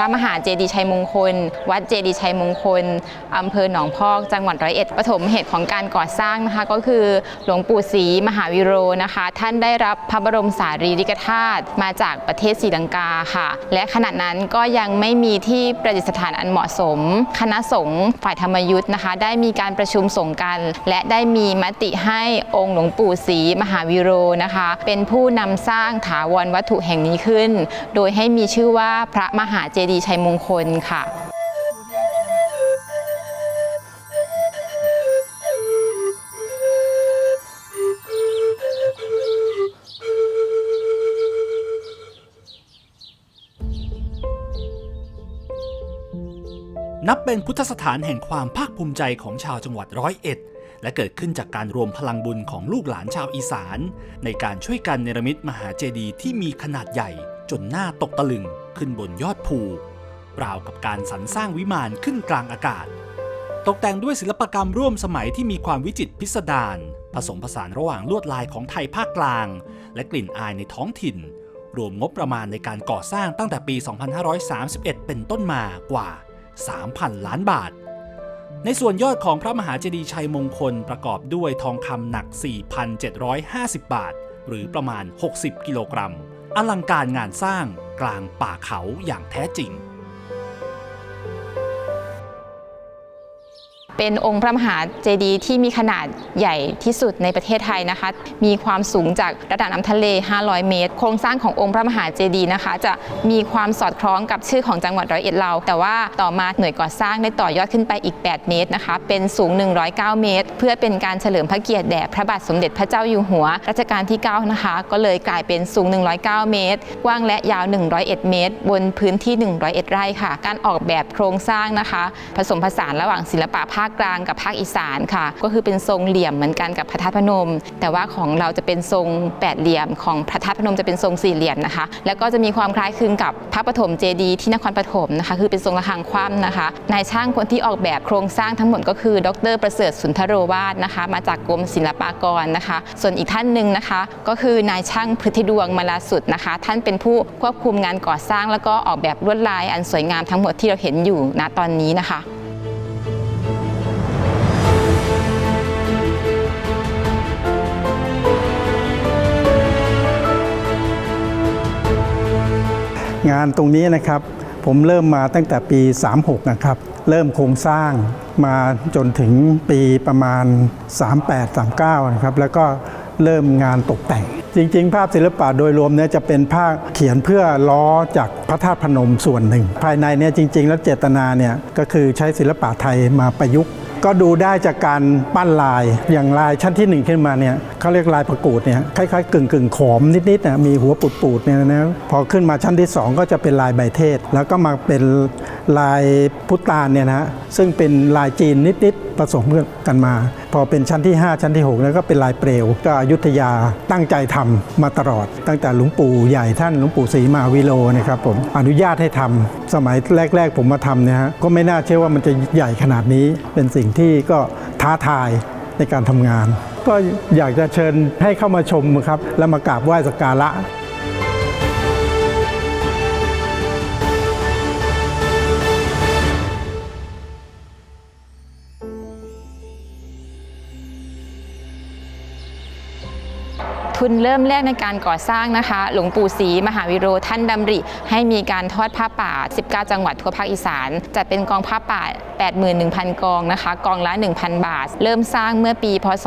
พระมหาเจดีย์ชัยมงคล วัดเจดีย์ชัยมงคลอำเภอหนองพอก จังหวัดร้อยเอ็ดปฐมเหตุของการก่อสร้างนะคะ ก็คือหลวงปู่ศรีมหาวิโรนะคะ ท่านได้รับพระบรมสารีริกธาตุมาจากประเทศศรีลังกาค่ะ และขณะนั้นก็ยังไม่มีที่ประดิษฐานอันเหมาะสม คณะสงฆ์ฝ่ายธรรมยุทธ์นะคะ ได้มีการประชุมสงกัน และได้มีมติให้องค์หลวงปู่ศรีมหาวิโรนะคะ เป็นผู้นำสร้างถาวรวัตถุแห่งนี้ขึ้น โดยให้มีชื่อว่าพระมหาเจดีชัยมงคลค่ะนับเป็นพุทธสถานแห่งความภาคภูมิใจของชาวจังหวัดร้อยเอ็ด และเกิดขึ้นจากการรวมพลังบุญของลูกหลานชาวอีสาน ในการช่วยกันเนรมิตมหาเจดีย์ที่มีขนาดใหญ่จนหน้าตกตะลึง ขึ้นบนยอดภูราวกับการสรรสร้างวิมานขึ้นกลางอากาศ ตกแต่งด้วยศิลปกรรมร่วมสมัยที่มีความวิจิตรพิสดารผสมผสานระหว่างลวดลายของไทยภาคกลาง และกลิ่นอายในท้องถิ่น รวมงบประมาณในการก่อสร้างตั้งแต่ปี 2531 เป็นต้นมากว่า 3,000 ล้านบาท ในส่วนยอดของพระมหาเจดีย์ชัยมงคลประกอบด้วยทองคำหนัก 4,750 บาท หรือประมาณ 60 กิโลกรัม อลังการงานสร้างกลางป่าเขาอย่างแท้จริง เป็นองค์พระมหาเจดีย์ที่มีขนาดใหญ่ที่สุดในประเทศไทยนะคะ มีความสูงจากระดับน้ำทะเล 500 เมตร โครงสร้างขององค์พระมหาเจดีย์นะคะ จะมีความสอดคล้องกับชื่อของจังหวัดร้อยเอ็ดเรา แต่ว่าต่อมาหน่วยก่อสร้างได้ต่อยอดขึ้นไปอีก 8 เมตรนะคะ เป็นสูง 109 เมตร เพื่อเป็นการเฉลิมพระเกียรติแด่พระบาทสมเด็จพระเจ้าอยู่หัวรัชกาลที่ 9 นะคะ ก็เลยกลายเป็นสูง 109 เมตร กว้างและยาว 101 เมตร บนพื้นที่ 101 ไร่ค่ะ การออกแบบโครงสร้างนะคะ ผสมผสานระหว่างศิลปะภาคคกลางกับภาคอีสานค่ะ ก็คือเป็นทรงเหลี่ยมเหมือนกันกับพระธาตุพนม แต่ว่าของเราจะเป็นทรงแปดเหลี่ยมของพระธาตุพนมจะเป็นทรงสี่เหลี่ยมนะคะ แล้วก็จะมีความคล้ายคลึงกับพระปฐมเจดีย์ที่นครปฐมนะคะ คือเป็นทรงระฆังคว่ำนะคะ นายช่างคนที่ออกแบบโครงสร้างทั้งหมดก็คือ ดร ประเสริฐสุนทรโรวาสนะคะ มาจากกรมศิลปากรนะคะ ส่วนอีกท่านหนึ่งนะคะ ก็คือนายช่างพฤธิดวงมาลาสุดนะคะ ท่านเป็นผู้ควบคุมงานก่อสร้าง แล้วก็ออกแบบลวดลายอันสวยงามทั้งหมดที่เราเห็นอยู่ณตอนนี้นะคะ งานตรงนี้นะครับ ผมเริ่มมาตั้งแต่ปี 36 นะครับ เริ่มโครงสร้างมาจนถึงปีประมาณ 38 39 นะครับ แล้วก็เริ่มงานตกแต่ง จริง ๆ ภาพศิลปะโดยรวมเนี่ยจะเป็นภาพเขียนเพื่อล้อจากพระธาตุพนมส่วนหนึ่ง ภายในเนี่ยจริง ๆ แล้วเจตนาเนี่ยก็คือใช้ศิลปะไทยมาประยุกต์ ก็ดูได้จากการปั้นลายอย่างลายชั้นที่หนึ่งขึ้นมาเนี่ยเขาเรียกลายประกูดเนี่ยคล้ายๆกึ่งกึ่งๆขอมนิดๆนะมีหัวปูดๆเนี่ยนะพอขึ้นมาชั้นที่ 2 ก็จะเป็นลายใบเทศ แล้วก็มาเป็นลายพุตานเนี่ยนะซึ่งเป็นลายจีนนิดๆ ผสมกันมา พอเป็นชั้นที่ 5 ชั้นที่6แล้วก็เป็นลายเปลวก็อยุธยาตั้งใจทำมาตลอด ตั้งแต่หลวงปู่ใหญ่ท่านหลวงปู่ศรีมาวิโลนะครับผมอนุญาตให้ทำสมัยแรก ๆ ผมมาทำเนี่ยฮะก็ไม่น่าเชื่อว่ามันจะใหญ่ขนาดนี้ เป็นสิ่งที่ก็ท้าทายในการทำงาน ก็อยากจะเชิญให้เข้ามาชมครับ แล้วมากราบไหว้สักการะ ทุนเริ่มแรกในการก่อสร้างนะคะ หลวงปู่ศรีมหาวิโรท่านดำริ ให้มีการทอดผ้าป่า 19 จังหวัดทั่วภาคอีสาน จัดเป็นกองผ้าป่า 81,000 กองนะคะ กองละ 1,000 บาท เริ่มสร้างเมื่อปี พศ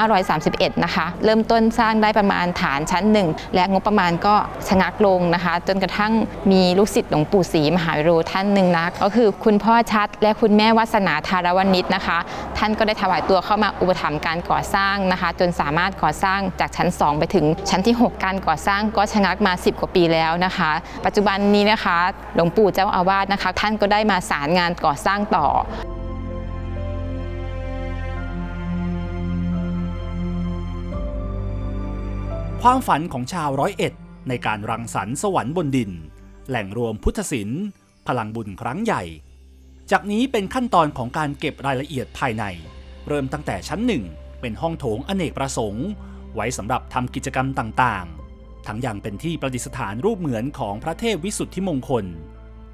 2531 นะคะ เริ่มต้นสร้างได้ประมาณฐานชั้นหนึ่งและงบประมาณก็ชะงักลงนะคะ จนกระทั่งมีลูกศิษย์หลวงปู่ศรีมหาวิโรท่านหนึ่งนะก็คือคุณพ่อชัด และคุณแม่วัสนาธารวณิชนะคะ ท่านก็ได้ถวายตัวเข้ามาอุปถัมภ์การก่อสร้างนะคะ จนสามารถก่อสร้างจากชั้น 2 ไปถึงชั้นที่ 6 การก่อสร้างก็ชะงักมา 10 กว่าปีแล้วนะคะ ปัจจุบันนี้นะคะหลวงปู่เจ้าอาวาสนะคะ ท่านก็ได้มาสารงานก่อสร้างต่อความฝันของชาวร้อยเอ็ดในการรังสรรค์สวรรค์บนดิน แหล่งรวมพุทธศิลป์พลังบุญครั้งใหญ่ จากนี้เป็นขั้นตอนของการเก็บรายละเอียดภายใน เริ่มตั้งแต่ชั้นหนึ่งเป็นห้องโถงอเนกประสงค์ ไว้สำหรับทำกิจกรรมต่างๆ ทั้งอยังเป็นที่ประดิษฐานรูปเหมือนของพระเทพวิสุทธิมงคล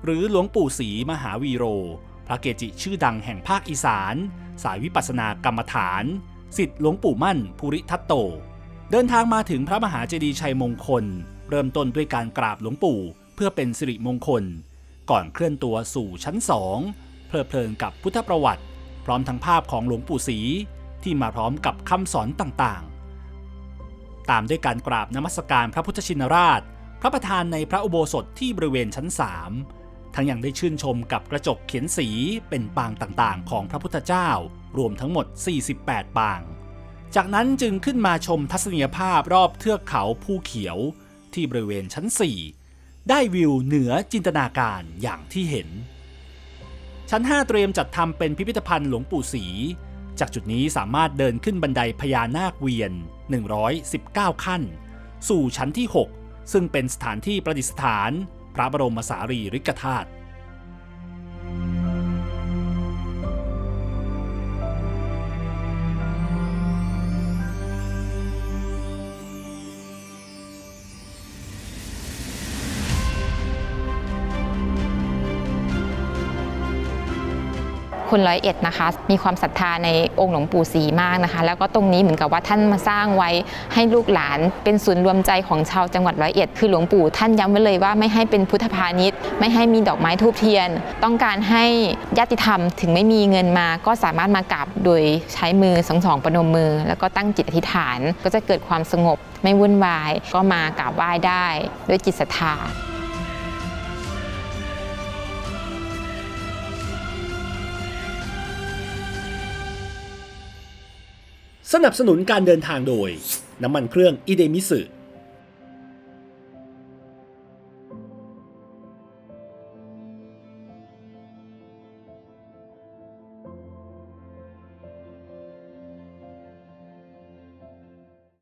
หรือหลวงปู่ศรีมหาวีโร พระเกจิชื่อดังแห่งภาคอีสาน สายวิปัสสนากรรมฐานสิทธิหลวงปู่มั่นภูริทัตโต เดินทางมาถึงพระมหาเจดีย์ชัยมงคล เริ่มต้นด้วยการกราบหลวงปู่ เพื่อเป็นสิริมงคล ก่อนเคลื่อนตัวสู่ชั้นสองเพลิดเพลินกับพุทธประวัติ พร้อมทั้งภาพของหลวงปู่ศรีที่มาพร้อมกับคำสอนต่างๆ ตามด้วยการกราบนมัสการพระพุทธชินราช พระประธานในพระอุโบสถที่บริเวณชั้น 3 ทั้งยังได้ชื่นชมกับกระจกเขียนสีเป็นปางต่างๆ ของพระพุทธเจ้า รวมทั้งหมด 48 ปาง จากนั้นจึงขึ้นมาชมทัศนียภาพรอบเทือกเขาภูเขียว ที่บริเวณชั้น 4 ได้วิวเหนือจินตนาการอย่างที่เห็น ชั้น 5 เตรียมจัดทำเป็นพิพิธภัณฑ์หลวงปู่ศรี จากจุดนี้สามารถเดินขึ้นบันไดพญานาคเวียน 119 ขั้น สู่ชั้นที่ 6 ซึ่งเป็นสถานที่ประดิษฐาน พระบรมสารีริกธาตุ คนร้อยเอ็ดนะคะ มีความศรัทธาในองค์หลวงปู่ศรีมากนะคะ แล้วก็ตรงนี้เหมือนกับว่าท่านมาสร้างไว้ให้ลูกหลาน เป็นศูนย์รวมใจของชาวจังหวัดร้อยเอ็ดคือหลวงปู่ท่านย้ำไว้เลยว่าไม่ให้เป็นพุทธพาณิชย์ ไม่ให้มีดอกไม้ทูบเทียน ต้องการให้ญาติธรรมถึงไม่มีเงินมา ก็สามารถมากราบโดยใช้มือสองสองประนมมือ แล้วก็ตั้งจิตอธิษฐาน ก็จะเกิดความสงบ ไม่วุ่นวาย ก็มากราบไหว้ได้ ด้วยจิตศรัทธา สนับสนุนการเดินทางโดย น้ำมันเครื่องอิเดมิสึ